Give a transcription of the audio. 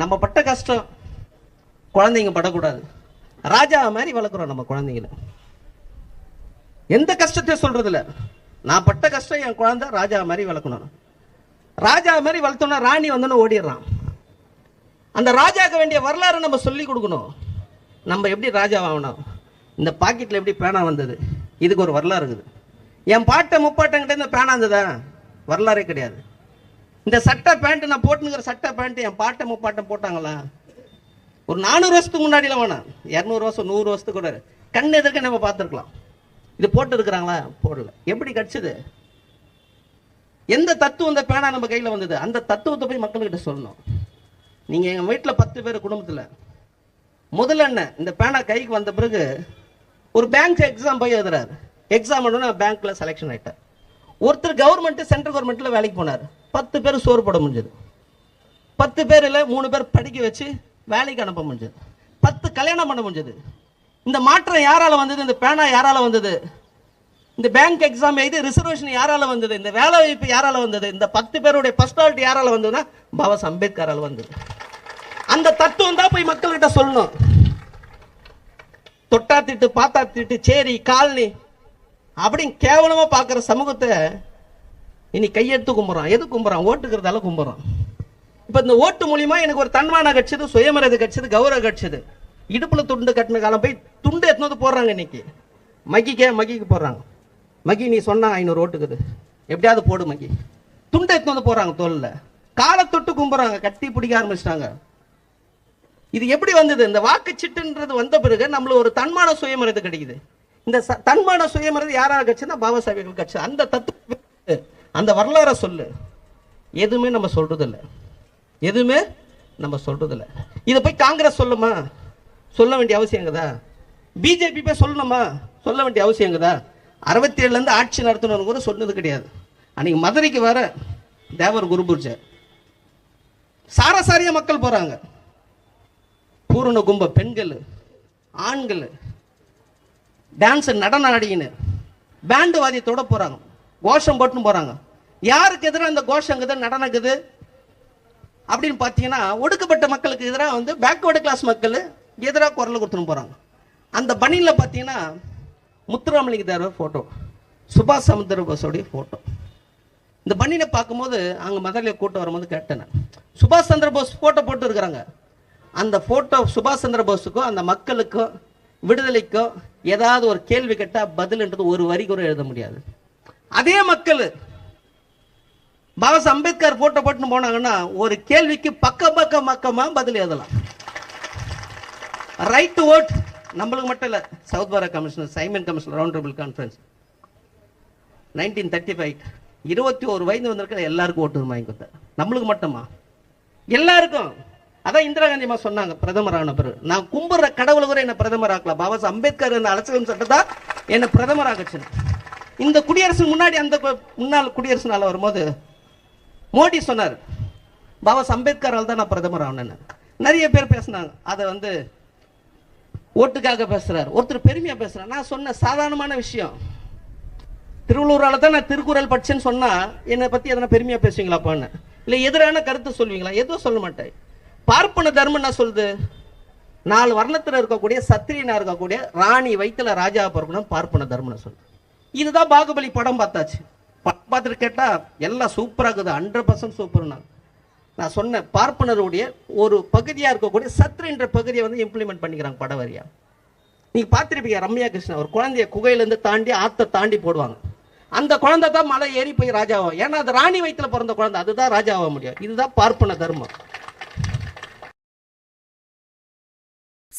நம்ம பட்ட கஷ்டம் குழந்தைங்க படக்கூடாது. ராஜா மாதிரி வளர்க்குறோம் நம்ம குழந்தைங்கள. எந்த கஷ்டத்தையும் சொல்றது இல்ல நான் பட்ட கஷ்டம் என் குழந்தை ராஜா மாதிரி வளர்க்கணும். ராஜா மாதிரி வளர்த்தோம்னா ராணி வந்தோன்னு ஓடிடுறான். அந்த ராஜாக்கு வேண்டிய வரலாறு நம்ம சொல்லி கொடுக்கணும். நம்ம எப்படி ராஜா ஆகணும்? இந்த பாக்கெட்டில் எப்படி பேனா வந்தது? இதுக்கு ஒரு வரலாறு இருக்குது. என் பாட்டை முப்பாட்டங்கிட்ட இந்த பேனா இருந்ததா? வரலாறே கிடையாது. இந்த சட்டை பேண்ட் நான் போட்டுங்கிற சட்டை பேண்ட் என் பாட்டை முப்பாட்டம் போட்டாங்களா? ஒரு நானூறு வருஷத்துக்கு முன்னாடிலாம் வேணாம். இரநூறு வருஷம் நூறு வருஷத்துக்கு கூட. கண் எதிர்க்க நம்ம பார்த்துருக்கலாம். இது போட்டு இருக்கிறாங்களா போடல. எப்படி கிடைச்சது? எந்த தத்துவம் இந்த பேனா நம்ம கையில் வந்தது? அந்த தத்துவத்தை போய் மக்கள்கிட்ட சொல்லணும். நீங்கள் எங்கள் வீட்டில் பத்து பேர் குடும்பத்தில் முதல்ல என்ன? இந்த பேனா கைக்கு வந்த பிறகு ஒரு பேங்க் எக்ஸாம் போய் எழுதுறாரு. எக்ஸாம் பேங்க்கில் செலெக்ஷன் ஆகிட்டேன் ஒருத்தர் கவர்மெண்ட்டு சென்ட்ரல் கவர்மெண்ட்டில் வேலைக்கு போனார். பத்து பேர் சோறு போட முடிஞ்சது. பத்து பேரில் மூணு பேர் படிக்க வச்சு வேலைக்கு அனுப்ப முடிஞ்சது. பத்து கல்யாணம் பண்ண முடிஞ்சது. இந்த மாற்றம் யாரால் வந்தது? இந்த பேனா யாரால் வந்தது? இந்த பேங்க் எக்ஸாம் எழுதி ரிசர்வேஷன் யாரால் வந்தது? இந்த வேலை வாய்ப்பு யாரால் வந்தது? இந்த பத்து பேருடைய பர்சனாலிட்டி யாரால வந்ததுன்னா பாபா அம்பேத்கரால் வந்தது. அந்த தத்துவம் தான் போய் மக்கள்கிட்ட சொல்லணும். தொட்டா திட்டு பாத்தா திட்டு சேரி காலனி அப்படின்னு கேவலமா பார்க்குற சமூகத்தை இனி கையெடுத்து கும்புறான். எது கும்புறான்? ஓட்டுக்கிறதால கும்புறான். இப்போ இந்த ஓட்டு மூலியமா எனக்கு ஒரு தன்மான கட்சிது சுயமரியாதை கட்சிது கௌரவ கட்சிது இடுப்புல துண்டு கட்டின காலம் போய் துண்டு எடுத்துன்னு வந்து போடுறாங்க இன்னைக்கு. மகிக்கே மகிக்கு போடுறாங்க. மகி நீ சொன்னா ஐநூறு ஓட்டுக்குது. எப்படியாவது போடு மகி துண்டு எடுத்துன்னு வந்து போடுறாங்க தோல்ல. காலை தொட்டு கும்புறாங்க. கட்டி பிடிக்க ஆரம்பிச்சிட்டாங்க. இது எப்படி வந்தது? இந்த வாக்குச்சீட்டுன்றது வந்த பிறகு நம்மளுக்கு ஒரு தன்மான சுயமரியாதை கிடைக்குது. இந்த ச- தன்மான சுயமரது யாராக கட்சின்னா பாபா சாஹேப் கட்சி. அந்த தத்துவ அந்த வரலாறை சொல்லு. எதுவுமே நம்ம சொல்றதில்ல. எதுவுமே நம்ம சொல்றதில்ல. இதை போய் காங்கிரஸ் சொல்லுமா? சொல்ல வேண்டிய அவசியங்கதா பிஜேபி போய் சொல்லணுமா? சொல்ல வேண்டிய அவசியம் கதா அறுபத்தி ஏழுல இருந்து ஆட்சி நடத்தணும்னு கூட சொன்னது கிடையாது. அன்னைக்கு மதுரைக்கு வர தேவர் குருபூர்ஜ. சாரசாரிய மக்கள் போறாங்க. பூரண கும்ப பெண்கள் ஆண்கள். டான்ஸ் நடன நடிகன்னு பேண்டு வாதியத்தோட போறாங்க. கோஷம் போட்டுன்னு போறாங்க. யாருக்கு எதிராக அந்த கோஷங்குது நடனக்குது அப்படின்னு பார்த்தீங்கன்னா ஒடுக்கப்பட்ட மக்களுக்கு எதிராக வந்து பேக்வேர்டு கிளாஸ் மக்கள் எதிராக குரல் கொடுத்துன்னு போறாங்க. அந்த பனியில் பார்த்தீங்கன்னா முத்துராமலிங்க தேவர் ஃபோட்டோ சுபாஷ் சமுத்திர போஸோடைய ஃபோட்டோ இந்த பன்னினை பார்க்கும்போது அங்கே மதுரையில் கூட்டம் வரும்போது கேட்டேன் சுபாஷ் சந்திர போஸ் ஃபோட்டோ போட்டு இருக்கிறாங்க அந்த ஃபோட்டோ சுபாஷ் சந்திர போஸுக்கும் அந்த மக்களுக்கும் விடுதலைக்கும் ஏதாவது ஒரு கேள்வி கேட்டால் பதில்ன்றது ஒரு வரி கூட எழுத முடியாது. அதே மக்கள் பாபா அம்பேத்கர் போட்டோ போட்டுன்னு போனாங்கன்னா ஒரு கேள்விக்கு பக்க பக்க பக்கமாக பதில் எழுதலாம். ரைட் டு ஓட் நம்மளுக்கு மட்டும் இல்ல சவுத் பாரா commissioner Simon commissioner round table conference nineteen thirty five இருபத்தி ஒரு வயது வந்திருக்கிற எல்லாருக்கும் ஓட்டு வாங்கி கொடுத்தார் நம்மளுக்கு மட்டுமா? எல்லாருக்கும். அதான் இந்திரா காந்தி அம்மா சொன்னாங்க பிரதமர் ஆன பிறகு. நான் கும்பிடுற கடவுளை கூட என்ன பிரதமர் ஆக்கலாம் பாபா அம்பேத்கர் என்ன அலட்சியம் சட்டத்தா என்ன பிரதமர் ஆகச்சு இந்த குடியரசு முன்னாடி அந்த முன்னாள் குடியரசு நாள் வரும்போது மோடி சொன்னார் பாபா அம்பேத்கரால் தான் நான் பிரதமர் ஆனேன்னு நிறைய பேர் பேசினாங்க. அதை வந்து ஓட்டுக்காக பேசுறாரு. ஒருத்தர் பெருமையா பேசுறாரு. நான் சொன்ன சாதாரணமான விஷயம். திருவள்ளூரால தான் நான் திருக்குறள் படிச்சேன்னு சொன்னா என்னை பத்தி எதனா பெருமையா பேசுவீங்களாப்பான்னு இல்லை எதிரான கருத்தை சொல்வீங்களா? எதுவும் சொல்ல மாட்டேன். பார்ப்பன தர்மம் என்ன சொல்லுது? நாலு வர்ணத்தில் இருக்கக்கூடிய சத்திரியனா இருக்கக்கூடிய ராணி வயிற்றுல ராஜா பிறக்கணும் பார்ப்பன தர்மம்னு சொல்லுது? இதுதான் பாகுபலி படம் பார்த்தாச்சு. படம் பார்த்துட்டு கேட்டா எல்லாம் சூப்பராக இருக்குது ஹண்ட்ரட் பர்சன்ட் சூப்பர்னா நான் சொன்னேன் பார்ப்பனருடைய ஒரு பகுதியாக இருக்கக்கூடிய சத்ருன்ற பகுதியை வந்து இம்ப்ளிமெண்ட் பண்ணிக்கிறாங்க படம் வரியா நீங்கள் பார்த்துருப்பீங்க ரம்யா கிருஷ்ணன் ஒரு குழந்தைய குகையிலேருந்து தாண்டி ஆத்த தாண்டி போடுவாங்க. அந்த குழந்தை தான் மலை ஏறி போய் ராஜாவும் ஏன்னா அது ராணி வயிற்றில் பிறந்த குழந்தை அதுதான் ராஜாவாக முடியும். இதுதான் பார்ப்பன தர்மம்.